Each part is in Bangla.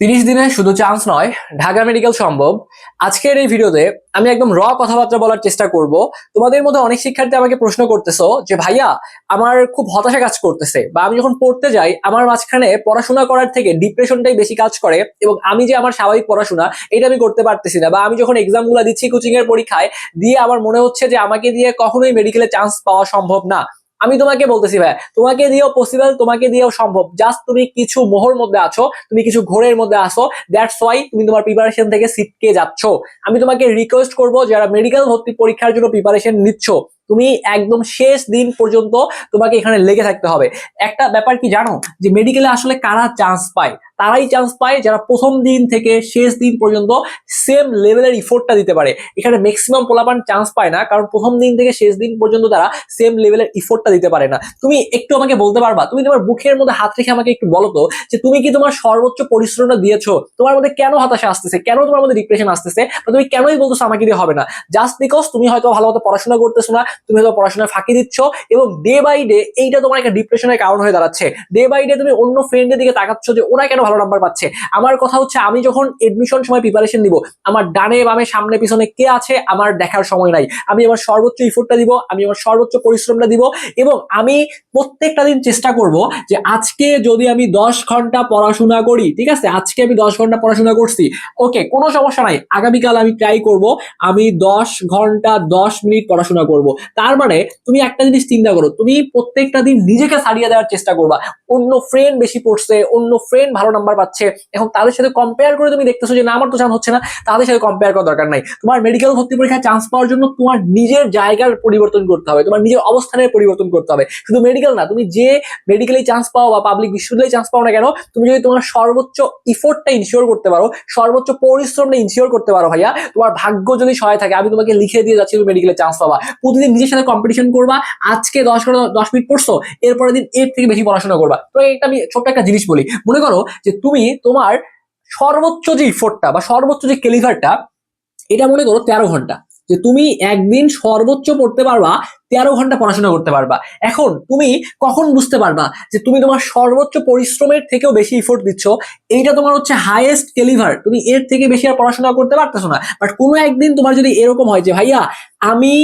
তিরিশ দিনে শুধু চান্স নয়, ঢাকা মেডিকেল সম্ভব। আজকের এই ভিডিওতে আমি একদম র কথাবার্তা বলার চেষ্টা করব। তোমাদের মধ্যে অনেক শিক্ষার্থী আমাকে প্রশ্ন করতেছো যে, ভাইয়া, আমার খুব হতাশা কাজ করতেছে বা আমি যখন পড়তে যাই, আমার মাঝখানে পড়াশোনা করার থেকে ডিপ্রেশনটাই বেশি কাজ করে এবং আমি যে আমার স্বাভাবিক পড়াশোনা, এটা আমি করতে পারতেছি না বা আমি যখন এক্সামগুলো দিচ্ছি কোচিং এর পরীক্ষায়, দিয়ে আমার মনে হচ্ছে যে, আমাকে দিয়ে কখনোই মেডিকেলে চান্স পাওয়া সম্ভব না। আমি তোমাকে বলতেছি, ভাই, তোমাকে দিয়েও পসিবল তোমাকে দিয়েও সম্ভব। জাস্ট তুমি কিছু মোহর মধ্যে আছো, তুমি কিছু ঘোরের মধ্যে আসো দ্যাটস ওয়াই তুমি তোমার প্রিপারেশন থেকে সিটকে যাচ্ছ। আমি তোমাকে রিকোয়েস্ট করব, যারা মেডিকেল ভর্তি পরীক্ষার জন্য প্রিপারেশন নিচ্ছ তুমি একদম শেষ দিন পর্যন্ত তোমাকে এখানে লেগে থাকতে হবে। একটা ব্যাপার কি জানো? যে মেডিকেলে আসলে কারা চান্স পায়? তারাই চান্স পায় যারা প্রথম দিন থেকে শেষ দিন পর্যন্ত সেম লেভেলের ইফোর্টটা দিতে পারে। এখানে ম্যাক্সিমাম পোলাপান চান্স পায় না, কারণ প্রথম দিন থেকে শেষ দিন পর্যন্ত তারা সেম লেভেলের ইফোর্টটা দিতে পারে না। তুমি একটু আমাকে বলতে পারবা? তুমি তোমার বুকের মধ্যে হাত রেখে আমাকে একটু বলো তো, যে তুমি কি তোমার সর্বোচ্চ পরিশ্রমটা দিয়েছ? তোমার মধ্যে কেন হতাশা আসতেছে? কেন তোমার মধ্যে ডিপ্রেশন আসতেছে? বা তুমি কেনই বলতেছো আমাকে দিয়ে হবে না? জাস্ট বিকজ তুমি হয়তো ভালো মতো পড়াশোনা করতেছো না তুমি হয়তো পড়াশোনায় ফাঁকি দিচ্ছ এবং ডে বাই ডে এইটা তোমার একটা ডিপ্রেশনের কারণ হয়ে দাঁড়াচ্ছে। ডে বাই ডে তুমি অন্য ফ্রেন্ডের দিকে তাকাচ্ছ যে ওরা কেন ভালো নাম্বার পাচ্ছে? আমার কথা হচ্ছে আমি যখন এডমিশন সময় প্রিপারেশন দিব আমার ডানে বামে সামনে পিছনে কে আছে আমার দেখার সময় নাই। আমি আমার সর্বোচ্চ ইফোর্টটা দিব, আমি আমার সর্বোচ্চ পরিশ্রমটা দিব এবং আমি প্রত্যেকটা দিন চেষ্টা করব যে আজকে যদি আমি দশ ঘণ্টা পড়াশোনা করি, ঠিক আছে? আজকে আমি দশ ঘণ্টা পড়াশোনা করছি। ওকে কোনো সমস্যা নাই। আগামীকাল আমি ট্রাই করব, আমি দশ ঘণ্টা দশ মিনিট পড়াশোনা করব। তার মানে তুমি একটা জিনিস চিন্তা করো, তুমি প্রত্যেকটা দিন নিজেকে ছাড়িয়ে দেওয়ার চেষ্টা করবা। অন্য ফ্রেন্ড বেশি পড়ছে, অন্য ফ্রেন্ড ভালো নাম্বার পাচ্ছে, এখন তাদের সাথে কম্পেয়ার করে তুমি দেখতেছো যে না, আমার তো চান্স হচ্ছে না, তাদের সাথে কম্পেয়ার করার দরকার নাই। তোমার মেডিকেল ভর্তি পরীক্ষায় চান্স পাওয়ার জন্য তোমার নিজের জায়গার পরিবর্তন করতে হবে, তোমার নিজের অবস্থানের পরিবর্তন করতে হবে। শুধু মেডিকেল না, তুমি যে মেডিকেলে চান্স পাও বা পাবলিক বিশ্ববিদ্যালয়ে চান্স পাও না কেন, তুমি যদি তোমার সর্বোচ্চ ইফোর্টটা ইনশিওর করতে পারো, সর্বোচ্চ পরিশ্রমটা ইনশিওর করতে পারো ভাইয়া, তোমার ভাগ্য যদি সহায় থাকে, আমি তোমাকে লিখে দিয়ে যাচ্ছি তুমি মেডিকেলে চান্স পাবা। প্রতিদিন নিজের সাথে কম্পিটিশন করবা, আজকে দশ দশ মিনিট পড়ছো, এরপরের দিন এর থেকে বেশি পড়াশোনা করবা। তো এটা আমি ছোট্ট একটা জিনিস বলি। মনে করো যে তুমি তোমার সর্বোচ্চ যে ইফোর্টটা বা সর্বোচ্চ যে ক্যালিভারটা এটা মনে করো তেরো ঘণ্টা। যে তুমি একদিন সর্বোচ্চ পড়তে পারবা, তেরো ঘণ্টা পড়াশোনা করতে পারবা। এখন তুমি কখন বুঝতে পারবা যে তুমি তোমার সর্বোচ্চ পরিশ্রমের থেকেও বেশি ইফোর্ট দিচ্ছ? এইটা তোমার হচ্ছে হাইয়েস্ট ক্যালিভার তুমি এর থেকে বেশি আর পড়াশোনা করতে পারতেছো না। বাট কোনো একদিন তোমার যদি এরকম হয় যে, ভাইয়া, আমি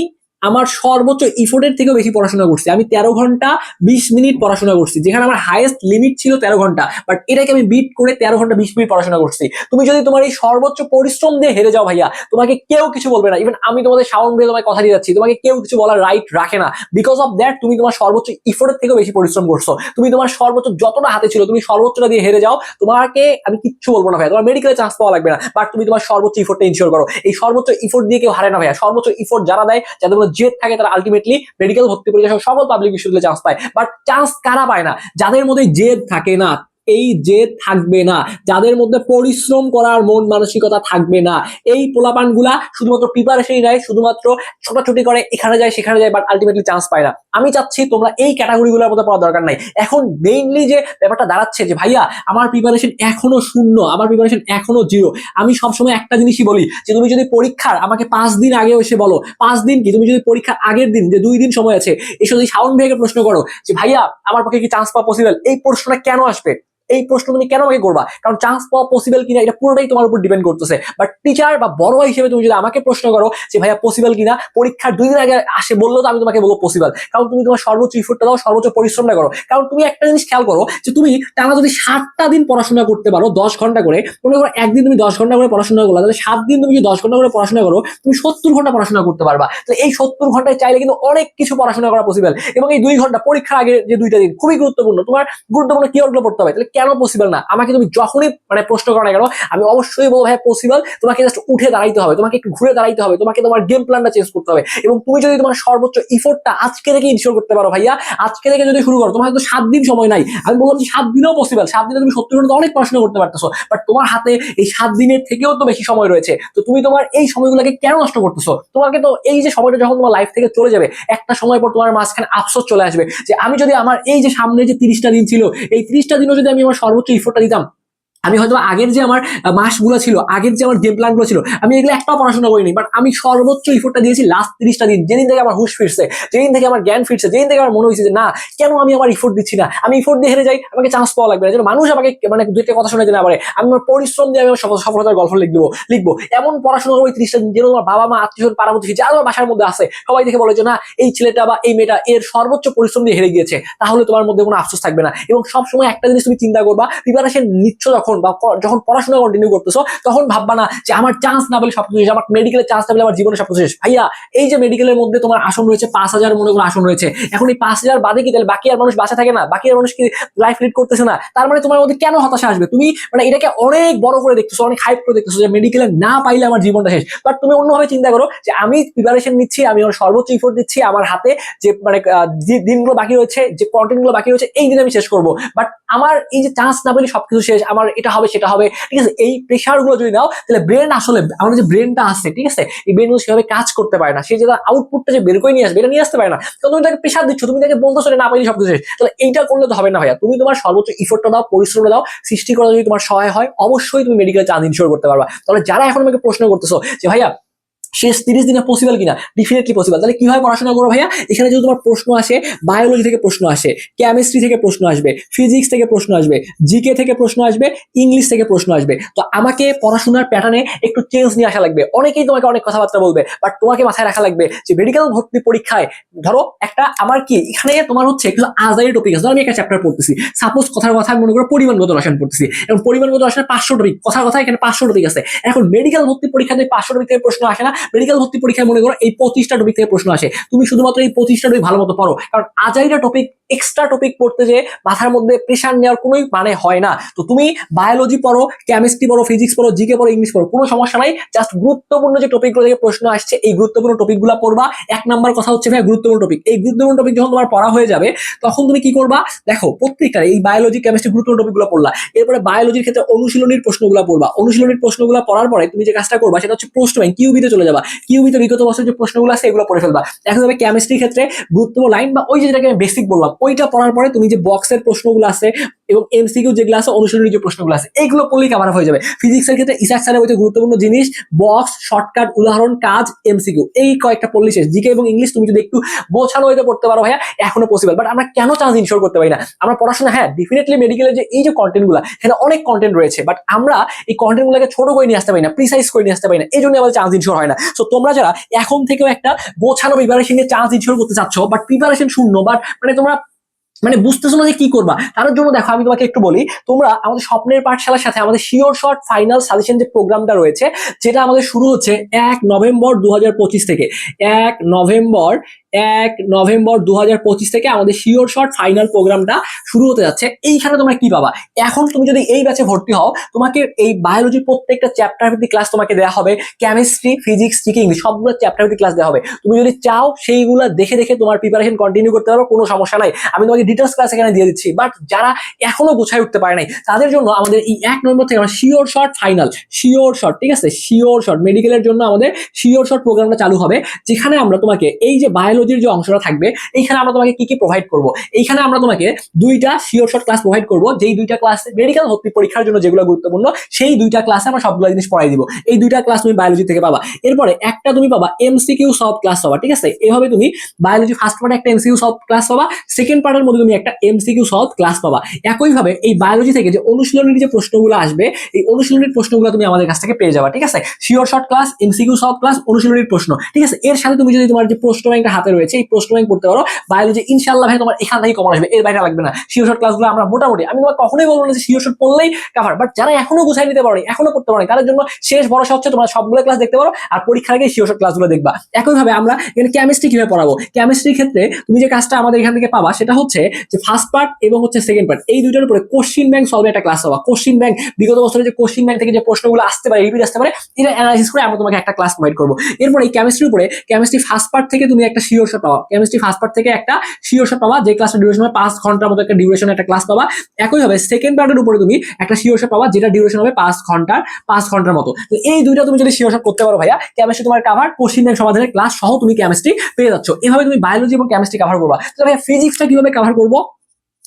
আমার সর্বোচ্চ ইফোর্টের থেকেও বেশি পড়াশোনা করছি। আমি তেরো ঘণ্টা বিশ মিনিট পড়াশোনা করছি, যেখানে আমার হাইয়েস্ট লিমিট ছিল তেরো ঘণ্টা। বাট এটাকে আমি বিট করে তেরো ঘণ্টা বিশ মিনিট পড়াশোনা করছি। তুমি যদি তোমার এই সর্বোচ্চ পরিশ্রম দিয়ে হেরে যাও ভাইয়া, তোমাকে কেউ কিছু বলবে না। ইভেন আমি তোমাদের সাউন্ড দিয়ে তোমায় কথা দিয়ে যাচ্ছি, তোমাকে কেউ কিছু বলার রাইট রাখে না। বিকজ অফ দ্যাট তুমি তোমার সর্বোচ্চ ইফোর্টের থেকেও বেশি পরিশ্রম করছ। তুমি তোমার সর্বোচ্চ যতটা হাতে ছিল, তুমি সর্বোচ্চটা দিয়ে হেরে যাও। তোমাকে আমি কিচ্ছু বলব না ভাইয়া। তোমার মেডিকেলে চান্স পাওয়া লাগবে না। বাট তুমি তোমার সর্বোচ্চ ইফোর্টটা ইনশিওর করো। এই সর্বোচ্চ ইফোর্ট দিয়ে কেউ হারে না ভাইয়া। সর্বোচ্চ ইফোর্ট যারা দেয়, যাদের জেদ থাকে তারা আলটিমেটলি মেডিকেল ভর্তি পরীক্ষা সকল পাবলিক বিশ্ববিদ্যালয়ে চান্স পায়। বাট চান্স কারা পায় না? যাদের মধ্যে জেদ থাকে না। এই জেদ থাকবে না, যাদের মধ্যে পরিশ্রম করার মন মানসিকতা থাকবে না, এই পোলাপানগুলা শুধুমাত্র প্রিপারেশনই নেয়, শুধুমাত্র ছোটাছুটি করে এখানে যায়, সেখানে যায় বাট আলটিমেটলি চান্স পায় না। আমি চাচ্ছি তোমরা এই ক্যাটাগরিগুলোর মধ্যে পড়ার দরকার নাই। এখন মেইনলি যে ব্যাপারটা দাঁড়াচ্ছে যে, ভাইয়া, আমার প্রিপারেশন এখনও শূন্য, আমার প্রিপারেশন এখনও জিরো আমি সবসময় একটা জিনিসই বলি যে, তুমি যদি পরীক্ষার আমাকে পাঁচ দিন আগে এসে বলো, পাঁচ দিন কি তুমি যদি পরীক্ষার আগের দিন যে দুই দিন সময় আছে, এসে যদি সাউন্ড ভেগে প্রশ্ন করো যে, ভাইয়া, আমার পক্ষে কি চান্স পাওয়া পসিবল এই প্রশ্নটা কেন আসবে? এই প্রশ্ন তুমি কেন আমাকে করবা? কারণ চান্স পাওয়া পসিবল কিনা এটা পুরোটাই তোমার উপর ডিপেন্ড করতেছে। বাট টিচার বা বড় হিসেবে তুমি যদি আমাকে প্রশ্ন করো যে, ভাইয়া পসিবল কিনা? পরীক্ষার দুই দিন আগে আসে, বলল তো আমি তোমাকে বলব পসিবল কারণ তুমি তোমার সর্বোচ্চ ইফোর্টটা দাও, সর্বোচ্চ পরিশ্রমটা করো। কারণ তুমি একটা জিনিস খেয়াল করো যে, তুমি টানা যদি সাতটা দিন পড়াশোনা করতে পারো, দশ ঘণ্টা করে, মনে করো একদিন তুমি দশ ঘণ্টা করে পড়াশোনা করল, তাহলে সাত দিন তুমি যদি দশ ঘণ্টা করে পড়াশোনা করো, তুমি সত্তর ঘণ্টা পড়াশোনা করতে পারবা। তো এই সত্তর ঘন্টায় চাইলে কিন্তু অনেক কিছু পড়াশোনা করা পসিবল এবং এই দুই ঘণ্টা পরীক্ষার আগে যে দুইটা দিন, খুবই গুরুত্বপূর্ণ। তোমার গুরুত্বপূর্ণ কি ওগুলো পড়তে হবে? তাহলে কেন পসিবল না? আমাকে তুমি যখনই মানে প্রশ্ন করো না কেন, আমি অবশ্যই বলব হ্যাঁ পসিবল তোমাকে জাস্ট উঠে দাঁড়াইতে হবে, তোমাকে একটু ঘুরে দাঁড়াইতে হবে, তোমাকে তোমার গেম প্ল্যানটা চেঞ্জ করতে হবে। এবং তুমি যদি তোমার সর্বোচ্চ ইফোর্টটা আজকে থেকে ইনশিওর করতে পারো ভাইয়া, আজকে থেকে যদি শুরু করো, তোমার হয়তো সাত দিন সময় নাই। আমি বললাম যে সাত দিনেও পসিবল সাত দিনে তুমি সত্তর ঘণ্টা অনেক পড়াশোনা করতে পারতেছো বাট তোমার হাতে এই সাত দিনের থেকেও তো বেশি সময় রয়েছে। তো তুমি তোমার এই সময়গুলোকে কেন নষ্ট করতেছো? তোমাকে তো এই যে সময়টা যখন তোমার লাইফ থেকে চলে যাবে, একটা সময় পর তোমার মাঝখানে আফসোস চলে আসবে যে আমি যদি আমার এই যে সামনে যে তিরিশটা দিন ছিল, এই তিরিশটা দিনও যদি আমি আমার সর্বোচ্চ ইফোর্টটা দিতাম। আমি হয়তো আগের যে আমার মাসগুলো ছিল, আগের যে আমার গেম প্ল্যানগুলো ছিল, আমি এগুলো একটাও পড়াশোনা করিনি বাট আমি সর্বোচ্চ ইফোর্টটা দিয়েছি লাস্ট তিরিশটা দিন। যেদিন থেকে আমার হুশ ফিরছে, যেদিন থেকে আমার জ্ঞান ফিরছে, যেদিন থেকে আমার মনে হয়েছে যে, না, কেন আমি আমার ইফোর্ট দিচ্ছি না? আমি ইফোর্ট দিয়ে হেরে যাই, আমাকে চান্স পাওয়া লাগবে না। যেন মানুষ আমাকে মানে দুইটা কথা শোনাতে না পারে। আমি আমার পরিশ্রম দিয়ে আমি আমার সফলতার গল্প লিখব লিখব। এমন পড়াশোনা করব তিরিশটা দিন যেন আমার বাবা মা আত্মীয় পারামতি যারা আমার বাসার মধ্যে আছে, সবাই দেখে বলে যে, না, এই ছেলেটা বা এই মেয়েটা এর সর্বোচ্চ পরিশ্রম দিয়ে হেরে গিয়েছে। তাহলে তোমার মধ্যে কোনো আফসোস থাকবে না। এবং সবসময় একটা জিনিস তুমি চিন্তা করবা প্রিপারেশন নিচ্ছ যখন বা যখন পড়াশোনা কন্টিনিউ করতেছো, তখন ভাববা না যে আমার চান্স না পেলে সবকিছু শেষ, আমার মেডিকেলের চান্স না পেলে আমার জীবনে সবকিছু শেষ। ভাইয়া, এই যে মেডিকেলের মধ্যে তোমার আসন রয়েছে, পাঁচ হাজার মনে করো আসন রয়েছে। এখন এই পাঁচ হাজার বাদে কি তাহলে বাকি আর মানুষ বাসা থাকে না? বাকি আর মানুষ কি লাইফ লিড করতেছে না? তার মানে তোমার মধ্যে কেন হতাশা আসবে? তুমি মানে এটাকে অনেক বড় করে দেখতেছো, অনেক হাইপ করে দেখতেছো যে মেডিকেলে না পাইলে আমার জীবনটা শেষ। বাট তুমি অন্যভাবে চিন্তা করো যে আমি প্রিপারেশন নিচ্ছি, আমি আমার সর্বোচ্চ ইফোর্ট দিচ্ছি, আমার হাতে যে মানে দিনগুলো বাকি রয়েছে, যে কন্টেন্টগুলো বাকি রয়েছে, এই দিন আমি শেষ করব। বাট আমার এই যে চান্স না পেলে সবকিছু শেষ, আমার এটা হবে সেটা হবে। ঠিক আছে? এই প্রেশারগুলো যদি নাও, তাহলে ব্রেন আসলে আমাদের যে ব্রেনটা আছে, ঠিক আছে? এই ব্রেন সেভাবে কাজ করতে পারে না। সে যে আউটপুটটা যে বের করে নিয়ে আসবে, এটা নিয়ে আসতে পারে না। তো তুমি তাকে প্রেশার দিচ্ছ, তুমি তাকে বলতেছো না পাইলে সব কিছু তাহলে এইটা করলে তো হবে না ভাইয়া। তুমি তোমার সর্বোচ্চ ইফোর্টটা দাও, পরিশ্রমটা দাও। সৃষ্টি করা যদি তোমার সহায় হয়, অবশ্যই তুমি মেডিকেল চান্স ইনশিওর করতে পারবা। তাহলে যারা এখন আমাকে প্রশ্ন করতেছো যে, ভাইয়া শেষ তিরিশ দিনে পসিবল কিনা? ডিফিনেটলি পসিবল তাহলে কীভাবে পড়াশোনা করো ভাইয়া? এখানে যদি তোমার প্রশ্ন আসে বায়োলজি থেকে প্রশ্ন আসে কেমিস্ট্রি থেকে প্রশ্ন আসবে ফিজিক্স থেকে প্রশ্ন আসবে জিকে থেকে প্রশ্ন আসবে ইংলিশ থেকে প্রশ্ন আসবে। তো আমাকে পড়াশোনার প্যাটার্নে একটু চেঞ্জ নিয়ে আসা লাগবে। অনেকেই তোমাকে অনেক কথাবার্তা বলবে বাট তোমাকে মাথায় রাখা লাগবে যে মেডিকেল ভর্তি পরীক্ষায়, ধরো একটা আমার কি, এখানে তোমার হচ্ছে কিছু আজারি টপিক আছে। আমি একটা চ্যাপ্টার পড়তেছি। সাপোজ কথার কথা মনে করো পরিমাণগত রসায়ন পড়তেছি। এবং পরিমাণগত রসায়ন পাঁচশো টপিক কথার কথা এখানে পাঁচশো টপিক আছে। এখন মেডিকেল ভর্তি পরীক্ষাতে পাঁচশো টপিক থেকে প্রশ্ন আসে না মেডিকেল ভর্তি পরীক্ষায় মনে করো এই পঁচিশটা টপিক থেকে প্রশ্ন আসে। তুমি শুধুমাত্র এই পঁচিশটা টপিক ভালো মতো পড়ো। কারণ আজাইরা টপিক এক্সট্রা টপিক পড়তে যে মাথার মধ্যে প্রেশার নেওয়ার কোনোই মানে হয় না। তো তুমি বায়োলজি পড়ো কেমিস্ট্রি পড়ো ফিজিক্স পড়ো জিকে পড়ো ইংলিশ পড়ো, কোনো সমস্যা নাই। জাস্ট গুরুত্বপূর্ণ যে টপিকগুলো থেকে প্রশ্ন আসছে, এই গুরুত্বপূর্ণ টপিকগুলো পড়বা। এক নাম্বার কথা হচ্ছে ভাই গুরুত্বপূর্ণ টপিক এই গুরুত্বপূর্ণ টপিক যখন তোমার পড়া হয়ে যাবে, তখন তুমি কি করবা? দেখো প্রত্যেকটা এই বায়োলজি কেমিস্ট্রি গুরুত্বপূর্ণ টপিকগুলো পড়লা। এরপরে বায়োলজির ক্ষেত্রে অনুশীলনীর প্রশ্নগুলো পড়বা। অনুশীলনীর প্রশ্নগুলো পড়ার পরে তুমি যে কাজটা করবা, সেটা হচ্ছে প্রশ্ন ব্যাংক কিউবিতে চলে যাবা। কিউবিতে বিগত বছর যে প্রশ্নগুলো আছে, এগুলো পড়ে ফেলবা। এখন যাবে কেমিস্ট্রির ক্ষেত্রে গুরুত্বপূর্ণ লাইন বা ওই যেটাকে আমি বেসিক বললাম ওইটা পড়ার পরে তুমি যে বক্সের প্রশ্নগুলো আছে এবং এমসিকিউ যেগুলো আছে অনুশীলনী যে প্রশ্নগুলো আছে এইগুলো পড়লেই কাভার হয়ে যাবে। ফিজিক্সের ক্ষেত্রে ইসাক স্যারের বইতে গুরুত্বপূর্ণ জিনিস বক্স শর্টকাট উদাহরণ, কাজ এমসিকিউ এই কয়েকটা পড়লে শেষ। জিকে এবং ইংলিশ তুমি যদি একটু বোঝানো হইতে পড়তে পারো ভাইয়া, এখনও পসিবল বাট আমরা কেন চান্স ইনশোর করতে পারি না? আমরা পড়াশোনা হ্যাঁ ডেফিনেটলি মেডিকেলের যে এই যে কন্টেন্টগুলো এখানে অনেক কন্টেন্ট রয়েছে। বাট আমরা এই কন্টেন্টগুলোকে ছোট করে নিয়ে আসতে পারি না প্রিসাইজ করে নিয়ে আসতে পারি না। এই জন্য আমাদের চান্স ইনশোর হয় না। সো তোমরা যারা এখন থেকেও একটা গোছানো প্রিপারেশন নিয়ে চান্স ইনশোর করতে চাচ্ছ বাট প্রিপারেশন শূন্য বাট মানে তোমরা মানে বুঝতেছো না যে কি করবা? তার জন্য দেখো, আমি তোমাকে একটু বলি, তোমরা আমাদের স্বপ্নের পাঠশালার সাথে আমাদের শিওর শর্ট ফাইনাল সাজেশন যে প্রোগ্রামটা রয়েছে, যেটা আমাদের শুরু হচ্ছে এক নভেম্বর দু হাজার পঁচিশ থেকে। এক নভেম্বর এক নভেম্বর দু হাজার পঁচিশ থেকে আমাদের শিওর শর্ট ফাইনাল প্রোগ্রামটা শুরু হতে যাচ্ছে। এইখানে তোমরা কি পাবা? এখন তুমি যদি এই ব্যাচে ভর্তি হও, তোমাকে এই বায়োলজির প্রত্যেকটা চ্যাপ্টার ভিত্তিক ক্লাস তোমাকে দেওয়া হবে। কেমিস্ট্রি ফিজিক্স জিকে ইংলিশ সবগুলো চ্যাপ্টার ভিত্তিক ক্লাস দেওয়া হবে। তুমি যদি চাও সেইগুলো দেখে দেখে তোমার প্রিপারেশন কন্টিনিউ করতে পারো, কোনো সমস্যা নাই। আমি তোমাকে ডিটেলস ক্লাস এখানে দিয়ে দিচ্ছি। বাট যারা এখনও গুছাই উঠতে পারে নাই, তাদের জন্য আমাদের এই এক নম্বর থেকে আমরা sure shot final sure shot ঠিক আছে? শিওর শর্ট মেডিকেলের জন্য আমাদের শিওর শর্ট প্রোগ্রামটা চালু হবে। যেখানে আমরা তোমাকে এই যে বায়োলজির যে অংশটা থাকবে, এইখানে আমরা তোমাকে কি কি প্রোভাইড করব? এইখানে আমরা তোমাকে দুইটা শিওর শর্ট ক্লাস প্রোভাইড করব, যেই দুইটা ক্লাস মেডিকেল ভর্তি পরীক্ষার জন্য যেগুলো গুরুত্বপূর্ণ, সেই দুইটা ক্লাসে আমরা সবগুলো জিনিস পড়াই দিব। এই দুইটা ক্লাস তুমি বায়োলজি থেকে পাবা। এরপরে একটা তুমি পাবা এমসিকিউ সব ক্লাস পাবা, ঠিক আছে? এভাবে তুমি বায়োলজি ফার্স্ট পার্টে একটা এমসিকিউ সব ক্লাস পাবা সেকেন্ড পার্টের মধ্যে তুমি একটা এমসিকিউ সলভ ক্লাস পাবা। একইভাবে এই বায়োলজি থেকে যে অনুশীলনীর যে প্রশ্নগুলো আসবে, এই অনুশীলনীর প্রশ্নগুলো তুমি আমাদের কাছ থেকে পেয়ে যাবা, ঠিক আছে? Sure shot class MCQ solve class অনুশীলনীর প্রশ্ন, ঠিক আছে? এর সাথে তুমি যদি তোমার যে প্রশ্ন ব্যাংকটা হাতে রয়েছে, এই প্রশ্ন ব্যাংক করতে পারো। বায়োলজি ইনশাল্লাহ ভাই, তোমার এখান থেকে কমন আসবে, এর বাইরে লাগবে না। শিওর শর্ট ক্লাসগুলো আমরা মোটামুটি, আমি তোমার কখনোই বলব না যে শিওর শর্ট পড়লেই কাভার বাট যারা এখনও গুছাই নিতে পারো এখনও করতে পারো তাদের জন্য শেষ ভরসা হচ্ছে তোমরা সবগুলো ক্লাস দেখতে পারো, আর পরীক্ষার আগে শিওর শর্ট ক্লাসগুলো দেখবা। একইভাবে আমরা এখানে কেমিস্ট্রি কীভাবে পড়াবো? কেমিস্ট্রির ক্ষেত্রে তুমি যে কাজটা আমাদের এখান থেকে পাবা, সেটা হচ্ছে যে ফার্স্ট পার্ট এবং হচ্ছে সেকেন্ড পার্ট এই দুইটার উপরে কোশ্চিন ব্যাংক সলভে একটা ক্লাস পাবা। কোশ্চিন ব্যাংক বিগত বছরে যে কোশ্চিন ব্যাংক থেকে যে প্রশ্নগুলো আসতে পারে রিপিট আসতে পারে, এটা অ্যানালাইসিস করে আমরা তোমাকে একটা ক্লাস প্রোভাইড করব। এরপর এই কেমিস্ট্রির উপরে কেমিস্ট্রি ফার্স্ট পার্ট থেকে তুমি একটা শিওর শট পাওয়া। কেমিস্ট্রি ফার্স্ট পার্ট থেকে একটা শিওরশো পাওয়া, যে ক্লাসের ডিউরেশন হবে পাঁচ ঘণ্টার মতো একটা ডিউরেশন একটা ক্লাস পাবা একইভাবে সেকেন্ড পার্টের উপরে তুমি একটা শিওরশো পাওয়া, যেটা ডিউরেশন হবে পাঁচ ঘণ্টার পাঁচ ঘণ্টার মতো। তো এই দুইটা তুমি যদি শিওরশো করতে পারো ভাইয়া কেমিস্ট্রি তোমার কাভার কোশ্চিন ব্যাংক সমাধানের ক্লাস সহ তুমি কেমিস্ট্রি পেয়ে যাচ্ছ। এভাবে তুমি বায়োলজি এবং কেমিস্ট্রি কাভার করবা। তো ভাইয়া ফিজিক্সটা কীভাবে কাভার করব?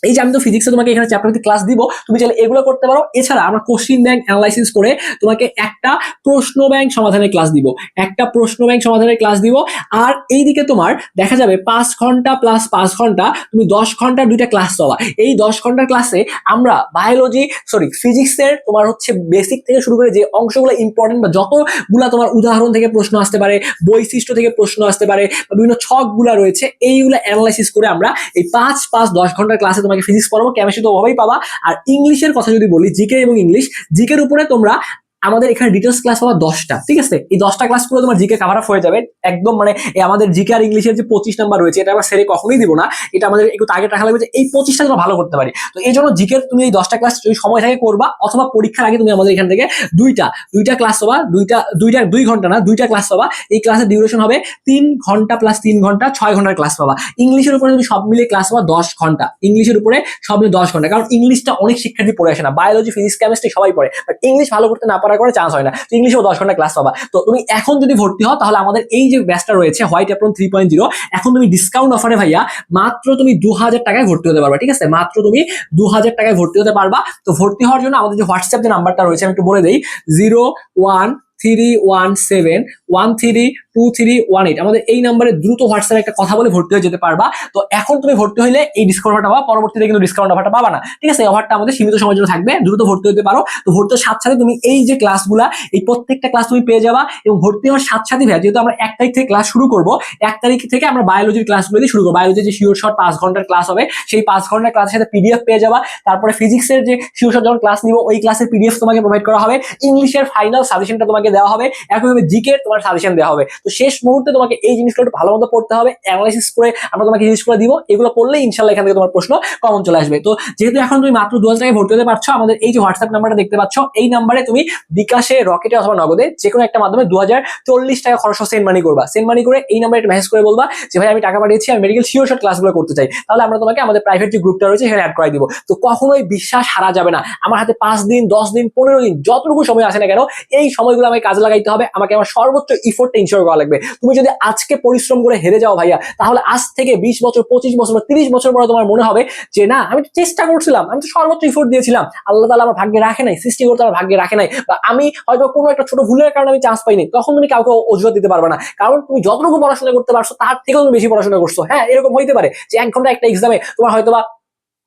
এই যে আমি তো ফিজিক্সে তোমাকে এখানে চ্যাপ্টার ক্লাস দিব, তুমি চাইলে এগুলো করতে পারো। এছাড়া আমরা কোশ্চিন ব্যাংক অ্যানালাইসিস করে তোমাকে একটা প্রশ্ন ব্যাংক সমাধানের ক্লাস দিব। একটা প্রশ্ন ব্যাংক সমাধানের ক্লাস দিব। আর এইদিকে তোমার দেখা যাবে পাঁচ ঘণ্টা প্লাস পাঁচ ঘণ্টা, তুমি দশ ঘণ্টার দুইটা ক্লাস পাবা। এই দশ ঘণ্টার ক্লাসে আমরা বায়োলজি সরি ফিজিক্সের তোমার হচ্ছে বেসিক থেকে শুরু করে যে অংশগুলো ইম্পর্টেন্ট বা যতগুলা তোমার উদাহরণ থেকে প্রশ্ন আসতে পারে, বৈশিষ্ট্য থেকে প্রশ্ন আসতে পারে বা বিভিন্ন ছকগুলা রয়েছে, এইগুলো অ্যানালাইসিস করে আমরা এই পাঁচ পাঁচ দশ ঘণ্টার ক্লাসে তোমাকে ফিজিক্স পড়াবো কেমিস্ট্রি তো ওভাবেই পাবা। আর ইংলিশের কথা যদি বলি জিকে এবং ইংলিশ জিকের উপরে তোমরা আমাদের এখানে ডিটেলস ক্লাস পাবা দশটা, ঠিক আছে? এই দশটা ক্লাস পুরো তোমার জিকে কাভার আপ হয়ে যাবে। একদম মানে আমাদের জিকে আর ইংলিশের যে পঁচিশ নাম্বার রয়েছে, এটা আমরা সেরে কখনোই দিব না। এটা আমাদের একটু টার্গেট রাখা লাগবে যে এই পঁচিশটা আমরা ভালো করতে পারি। তো এই জন্য জিকের তুমি এই দশটা ক্লাস যদি সময় থাকে করবা, অথবা পরীক্ষার আগে তুমি আমাদের এখান থেকে দুইটা দুইটা ক্লাস পাবা দুইটা দুইটা, দুই ঘণ্টা না, দুইটা ক্লাস পাবা এই ক্লাসের ডিউরেশন হবে তিন ঘণ্টা প্লাস তিন ঘণ্টা, ছয় ঘণ্টার ক্লাস পাবা। ইংলিশের উপরে তুমি সব মিলিয়ে ক্লাস পাবা দশ ঘণ্টা। ইংলিশের উপরে সব মিলিয়ে দশ ঘণ্টা। কারণ ইংলিশটা অনেক শিক্ষার্থী পড়ে আসে না। বায়োলজি ফিজিক্স কেমিস্ট্রি সবাই পড়ে। বাট ইংলিশ ভালো করতে না পারার করে চান্স হয় না। তো ইংলিশেও দশ ঘণ্টা ক্লাস পাবা। তো তুমি এখন যদি ভর্তি হও, তাহলে আমাদের এই যে ব্যাচটা রয়েছে white apron three point zero এখন তুমি ডিসকাউন্ট অফারে ভাইয়া মাত্র তুমি দু হাজার টাকায় ভর্তি হতে পারবা, ঠিক আছে? মাত্র তুমি দু হাজার টাকায় ভর্তি হতে পারবা। তো ভর্তি হওয়ার জন্য আমাদের যে হোয়াটসঅ্যাপ যে নাম্বারটা রয়েছে, আমি একটু বলে দিই zero one three one seven one three two three one eight আমাদের এই নাম্বারে দ্রুত হোয়াটসঅ্যাপে একটা কথা বলে ভর্তি হয়ে যেতে পারবা। তো এখন তুমি ভর্তি হলে এই ডিসকাউন্ট অফারটা পাবা, পরবর্তীতে কিন্তু ডিসকাউন্ট অফারটা পাবা না। ঠিক আছে? অফারটা আমাদের সীমিত সময়ের জন্য থাকবে, দ্রুত ভর্তি হতে পারো। তো ভর্তি হওয়ার সাথে সাথে তুমি এই যে ক্লাসগুলা এই প্রত্যেকটা ক্লাস তুমি পেয়ে যাবা এবং ভর্তি হওয়ার সাথে সাথে ভাইয়া, যেহেতু আমরা এক তারিখ থেকে ক্লাস শুরু করব, এক তারিখ থেকে আমরা বায়োলজির ক্লাসগুলো দিয়ে শুরু করব। বায়োলজির যে শিওর শর্ট পাঁচ ঘণ্টার ক্লাস হবে, সেই পাঁচ ঘণ্টার ক্লাসের সাথে পিডিএফ পেয়ে যাবা। তারপরে ফিজিক্সের যে শিওর শর্ট যখন ক্লাস নিব, ওই ক্লাসের পিডিএফ তোমাকে প্রোভাইড করা হবে। ইংলিশের ফাইনাল সাজেশনটা তোমাকে দেওয়া হবে। একইভাবে জিকে তোমার সাজেশন দেওয়া হবে। তো শেষ মুহূর্তে তোমাকে এই জিনিসগুলো একটু ভালো মতো পড়তে হবে। অ্যানালাইসিস করে আমরা তোমাকে জিনিসগুলো দিব। এগুলো পড়লে ইনশাল্লাহ এখান থেকে তোমার প্রশ্ন কমন চলে আসবে। তো যেহেতু এখন তুমি মাত্র দু হাজার টাকায় ভর্তি হতে পারছ, আমাদের এই যে হোয়াটসঅ্যাপ নাম্বারটা দেখতে পাচ্ছ, এই নাম্বারে তুমি বিকাশে রকেটে অথবা নগদে যে কোনো একটা মাধ্যমে দু হাজার চল্লিশ টাকা খরচ সেন্ড মানি করবা। সেন্ড মানি করে এই নাম্বারে একটা মেসেজ করে বলবা যে, ভাই, আমি টাকা পাঠিয়েছি, আমি মেডিকেল শিওর শর্ট ক্লাসগুলো করতে চাই। তাহলে আমরা তোমাকে আমাদের প্রাইভেট যে গ্রুপটা রয়েছে, সেখানে অ্যাড করে দিব। তো কখনোই বিশ্বাস হারা যাবে না। আমার হাতে পাঁচ দিন, দশ দিন, পনেরো দিন, যতটুকু সময় আসে না কেন, এই সময়গুলো আমাকে কাজে লাগাইতে হবে, আমাকে আমার সর্বোচ্চ ইফোর্টটা ইনশোর করা লাগবে। তুমি যদি আজকে পরিশ্রম করে হেরে যাও ভাইয়া, তাহলে আজ থেকে বিশ বছর, পঁচিশ বছর বা তিরিশ বছর পরে তোমার মনে হবে যে, না, আমি তো চেষ্টা করছিলাম, আমি তো সর্বোচ্চ ইফোর্ট দিয়েছিলাম। আল্লাহ তালা আমার ভাগ্যে রাখে নাই সৃষ্টি করতে আমার ভাগ্যে রাখে নাই বা আমি হয়তো কোনো একটা ছোট ভুলের কারণে আমি চান্স পাইনি। তখন তুমি কাউকে অজুহাত দিতে পারবে না। কারণ তুমি যতটুকু পড়াশোনা করতে পারছ, তার থেকেও তুমি বেশি পড়াশোনা করছ। হ্যাঁ এরকম হইতে পারে যে এক ঘণ্টা একটা এক্সামে তোমার হয়তো বা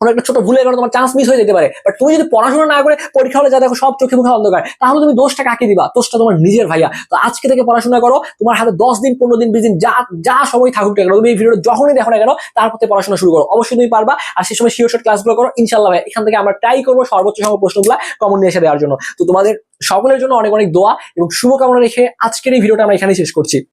কোনো একটা ছোট ভুলের কারণে তোমার চান্স মিস হয়ে যেতে পারে। বাট তুমি যদি পড়াশোনা না করে, পরীক্ষা হলে যা দেখো সব চোখে মুখে অন্ধকার, তাহলে তুমি দোষটা কাকে দিবা? দোষটা তোমার নিজের ভাইয়া। তো আজকে থেকে পড়াশোনা করো, তোমার হাতে দশ দিন, পনেরো দিন, বিশ দিন, যা যা সময় থাকুক না কেন, তুমি এই ভিডিও যখনই দেখো না কেন, তারপর থেকে পড়াশোনা শুরু করো। অবশ্যই তুমি পারবা, আর সেই সময় শিওর শর্ট ক্লাসগুলো করো। ইনশাল্লাহ ভাই এখান থেকে আমরা ট্রাই করব সর্বোচ্চ সংখ্যক প্রশ্নগুলো কমন নিয়ে এসে দেওয়ার জন্য। তো তোমাদের সকলের জন্য অনেক অনেক দোয়া এবং শুভকামনা রেখে আজকের এই ভিডিওটা আমরা এখানেই শেষ করছি।